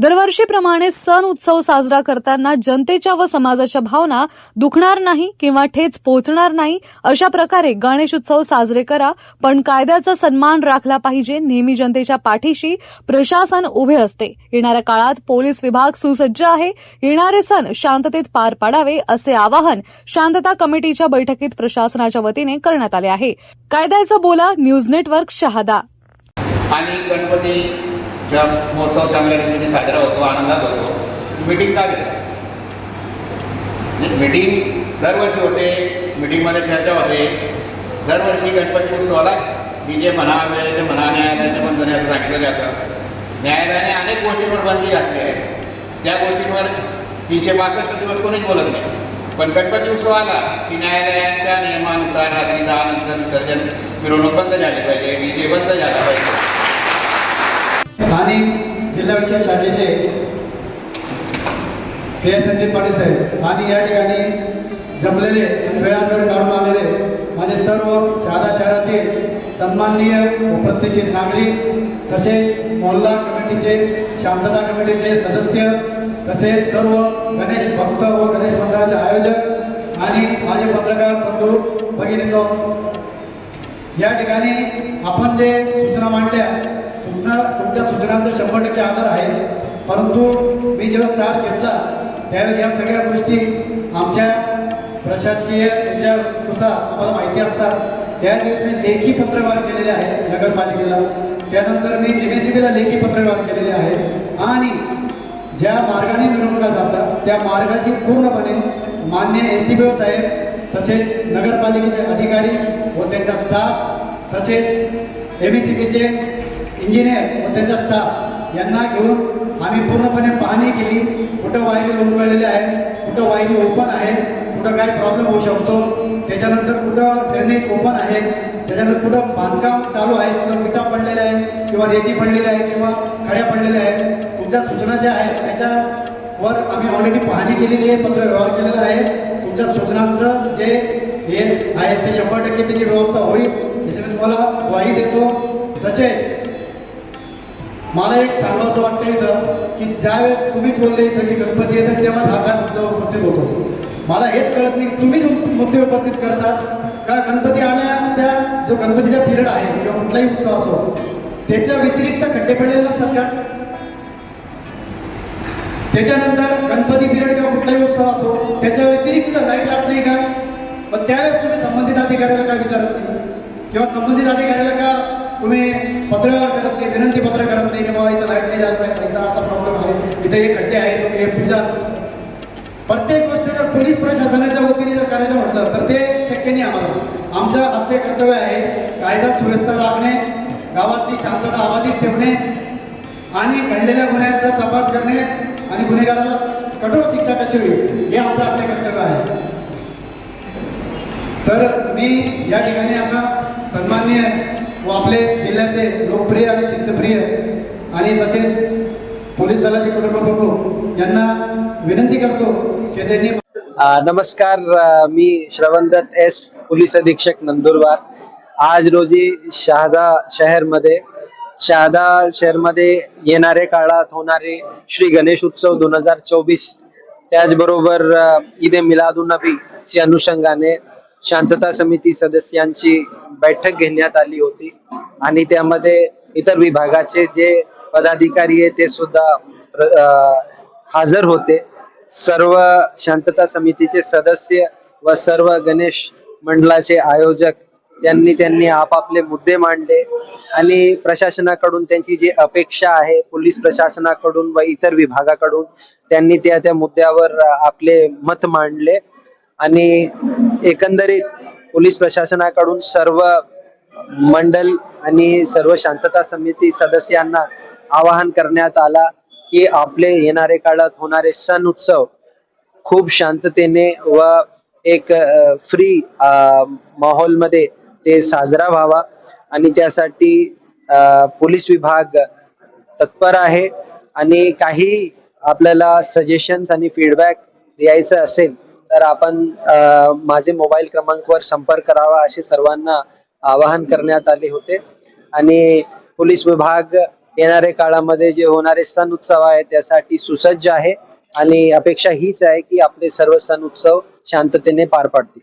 दरवर्षीप्रमाणे सण उत्सव साजरा करताना जनतेच्या व समाजाच्या भावना दुखणार नाही किंवा ठेच पोहोचणार नाही अशा प्रकारे गणेश उत्सव साजरे करा पण कायद्याचा सन्मान राखला पाहिजे नेहमी जनतेच्या पाठीशी प्रशासन उभे असते. येणाऱ्या काळात पोलीस विभाग सुसज्ज आहे. येणारे सण शांततेत पार पाडावे असे आवाहन शांतता कमिटीच्या बैठकीत प्रशासनाच्या वतीने करण्यात आले आहे. कायद्याचं बोला न्यूज नेटवर्क शहादा. आणि गणपतीचा महोत्सव चांगल्या रीतीने साजरा होतो आनंदात होतो मीटिंग का घेतात मीटिंग म्हणजे दरवर्षी होते मीटिंगमध्ये चर्चा होते. दरवर्षी गणपती उत्सवाला डी जे म्हणा वेळेचे म्हणा न्यायालयाच्या बंधने असं सांगितलं जातं. न्यायालयाने अनेक गोष्टींवर बंदी घातली आहे. त्या गोष्टींवर तीनशे बासष्ट दिवस कोणीच बोलत नाही. पण गणपती उत्सव आला की न्यायालयाच्या नियमानुसार रात्री दहा नंतर विसर्जन मिरवणूक बंद झाली पाहिजे डी जे बंद झाला पाहिजे. आणि जिल्हा विषय शाखेचे हे संदीप पाटील साहेब आणि या ठिकाणी जमलेले आणि वेळात काढून आलेले माझे सर्व शहादा शहरातील सन्माननीय व प्रतिष्ठित नागरिक तसेच मोहल्ला कमिटीचे शांतता कमिटीचे सदस्य तसेच सर्व गणेश भक्त व गणेश मंडळाचे आयोजक आणि माझे पत्रकार बंधू भगिनी या ठिकाणी आपण जे सूचना मांडल्या तुमच्या तुमच्या सूचनांचा शंभर टक्के आदर आहे. परंतु मी जेव्हा चार्ज घेतला त्यावेळेस या सगळ्या गोष्टी आमच्या प्रशासकीय याच्यानुसार आम्हाला माहिती असतात. त्यावेळेस मी लेखी पत्रव्यवहार केलेले आहे नगरपालिकेला. त्यानंतर मी एम एस सी बीला लेखी पत्रव्यवहार केलेले आहे. आणि ज्या मार्गाने मिरवणुका जातात त्या मार्गाची पूर्णपणे मान्य एस टी बी ओ साहेब तसेच नगरपालिकेचे अधिकारी व त्यांचा स्टाफ तसेच एम एस सी बीचे इंजिनियर व त्याचा स्टाफ यांना घेऊन आम्ही पूर्णपणे पाहणी केली. कुठं वायरी उलगडलेले आहे कुठं वायरी ओपन आहे कुठं काय प्रॉब्लेम होऊ शकतो. त्याच्यानंतर कुठं ड्रेनेज ओपन आहे त्याच्यानंतर कुठं बांधकाम चालू आहे तिथं विटा पडलेल्या आहे किंवा रेती पडलेल्या आहे किंवा खड्या पडलेल्या आहेत. तुमच्या सूचना ज्या आहेत त्याच्यावर आम्ही ऑलरेडी पाहणी केलेली आहे पत्र व्यवहार केलेला आहे. तुमच्या सूचनांचं जे हे आहे ते शंभर टक्के त्याची व्यवस्था होईल. याची तुम्हाला ग्वाही देतो. तसेच मला एक सांगावं वाटतं इथं की ज्यावेळेस तुम्हीच बोलले इथं की गणपती येतात तेव्हा हा मुद्दा उपस्थित होतो. मला हेच कळत नाही तुम्हीच मुद्दे उपस्थित करतात का गणपती आल्याच्या जो गणपतीचा पिरियड आहे किंवा कुठलाही उत्सव असो त्याच्या व्यतिरिक्त खड्डे पडलेले नसतात का? त्याच्यानंतर गणपती पिरियड किंवा कुठलाही उत्सव असो त्याच्या व्यतिरिक्त लाइट जात नाही का? मग त्यावेळेस तुम्ही संबंधित अधिकाऱ्याला का विचारत नाही? किंवा संबंधित अधिकाऱ्याला का तुम्ही पत्रव्यवहार करत नाही विनंती पत्र करत नाही की बाबा इथं लाइट नाही जात नाही इथं असा प्रॉब्लेम आहे इथे हे खड्डे आहेत तुम्ही हे पूजा प्रत्येक गोष्ट जर पोलीस प्रशासनाच्या वतीने जर करायचं म्हटलं तर ते शक्य नाही आम्हाला. आमचं आद्य कर्तव्य आहे कायदा सुव्यवस्था राखणे गावातली शांतता अबाधित ठेवणे आणि घडलेल्या गुन्ह्यांचा तपास करणे आणि गुन्हेगाराला कठोर शिक्षा कशी होईल हे आमचं आपले कर्तव्य आहे. तर मी या ठिकाणी आता सन्माननीय व आपले जिल्ह्याचे लोकप्रिय आणि शिस्तप्रिय आणि तसेच पोलीस दलाचे कुटुंब यांना विनंती करतो की त्यांनी नमस्कार अ, मी श्रवणदत्त एस पोलीस अधीक्षक नंदुरबार. आज रोजी शहादा शहरमध्ये शहादा शहरमध्ये येणारे काळात होणारे श्री गणेश उत्सव दोन हजार चोवीस. त्याचबरोबर अ, ईद ए मिलादुन्नबीच्या अनुषंगाने शांतता समिती सदस्यांची बैठक घेण्यात आली होती. आणि त्यामध्ये इतर विभागाचे जे पदाधिकारी आहे ते सुद्धा हजर होते. सर्व शांतता समितीचे सदस्य व सर्व गणेश मंडळाचे आयोजक त्यांनी त्यांनी आपापले मुद्दे मांडले. आणि प्रशासनाकडून त्यांची जी अपेक्षा आहे पोलीस प्रशासनाकडून व इतर विभागाकडून त्यांनी त्या त्या मुद्द्यावर आपले मत मांडले. आणि एकंदरीत पोलीस प्रशासनाकडून सर्व मंडल आणि सर्व शांतता समिती सदस्यांना आवाहन करण्यात आला की आपले येणारे काळात होणारे सण उत्सव खूप शांततेने व एक फ्री माहोलमध्ये ते साजरा व्हावा. आणि त्यासाठी पोलीस विभाग तत्पर आहे. आणि काही आपल्याला सजेशन्स आणि फीडबॅक द्यायचं असेल तर आपण माझे मोबाईल क्रमांकवर संपर्क करावा असे सर्वांना आवाहन करण्यात आले होते. आणि पोलीस विभाग येणाऱ्या काळामध्ये जे होणारे सण उत्सव आहे त्यासाठी सुसज्ज आहे. आणि अपेक्षा हीच आहे की आपले सर्व सण उत्सव शांततेने पार पाडतील.